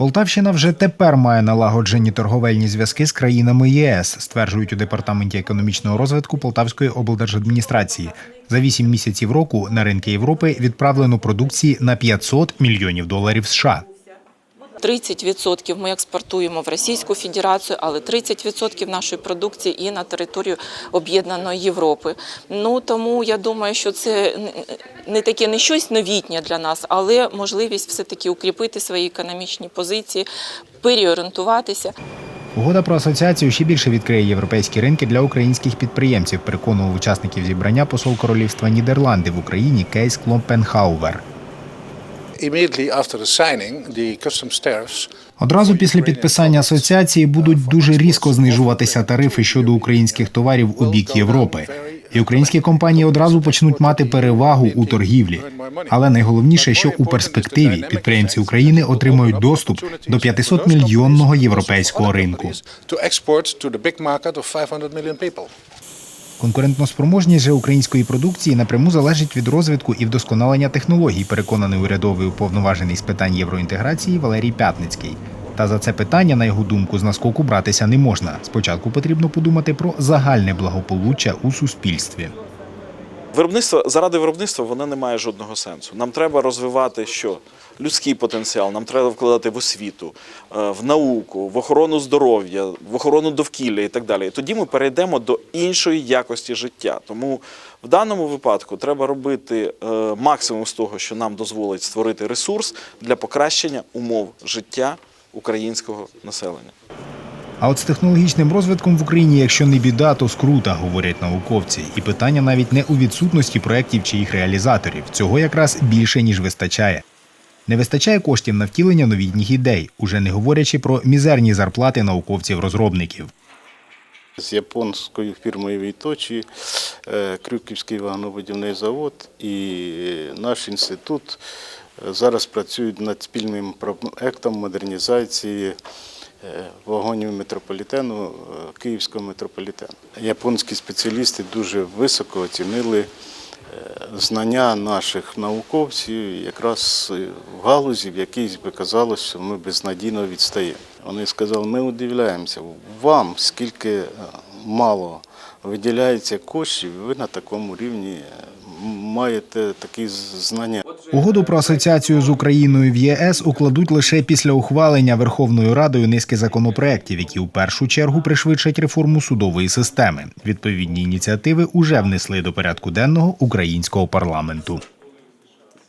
Полтавщина вже тепер має налагоджені торговельні зв'язки з країнами ЄС, стверджують у департаменті економічного розвитку Полтавської облдержадміністрації. За вісім місяців року на ринки Європи відправлено продукції на 500 мільйонів доларів США. 30% ми експортуємо в Російську Федерацію, але 30% нашої продукції і на територію Об'єднаної Європи. Ну тому я думаю, що це не таке не щось новітнє для нас, але можливість все таки укріпити свої економічні позиції, переорієнтуватися. Угода про асоціацію ще більше відкриє європейські ринки для українських підприємців. Переконував учасників зібрання посол королівства Нідерланди в Україні Кейс Кломпенхаувер. Одразу після підписання асоціації будуть дуже різко знижуватися тарифи щодо українських товарів у бік Європи. І українські компанії одразу почнуть мати перевагу у торгівлі. Але найголовніше, що у перспективі підприємці України отримують доступ до 500 мільйонного європейського ринку. Конкурентноспроможність же української продукції напряму залежить від розвитку і вдосконалення технологій, переконаний урядовий уповноважений з питань євроінтеграції Валерій Пятницький. Та за це питання, на його думку, з наскоку братися не можна. Спочатку потрібно подумати про загальне благополуччя у суспільстві. Виробництво заради виробництва воно не має жодного сенсу. Нам треба розвивати що? Людський потенціал, нам треба вкладати в освіту, е, в науку, в охорону здоров'я, в охорону довкілля і так далі. Тоді ми перейдемо до іншої якості життя. Тому в даному випадку треба робити е, максимум з того, що нам дозволить створити ресурс для покращення умов життя українського населення. А от з технологічним розвитком в Україні, якщо не біда, то скрута, говорять науковці. І питання навіть не у відсутності проєктів чи їх реалізаторів. Цього якраз більше ніж вистачає. Не вистачає коштів на втілення новітніх ідей, уже не говорячи про мізерні зарплати науковців-розробників. З японською фірмою Віточі, е, Крюківський вагонобудівний завод і е, наш інститут е, зараз працюють над спільним проектом модернізації вагонів метрополітену е, Київського метрополітену. Японські спеціалісти дуже високо оцінили е, знання наших науковців якраз в галузі, в якій би казалось, що ми безнадійно відстаємо. Вони сказали, ми удивляємося, вам скільки е, мало виділяється коштів, ви на такому рівні маєте такі знання. Угоду про асоціацію з Україною в ЄС укладуть лише після ухвалення Верховною Радою низки законопроєктів, які у першу чергу пришвидшать реформу судової системи. Відповідні ініціативи уже внесли до порядку денного українського парламенту.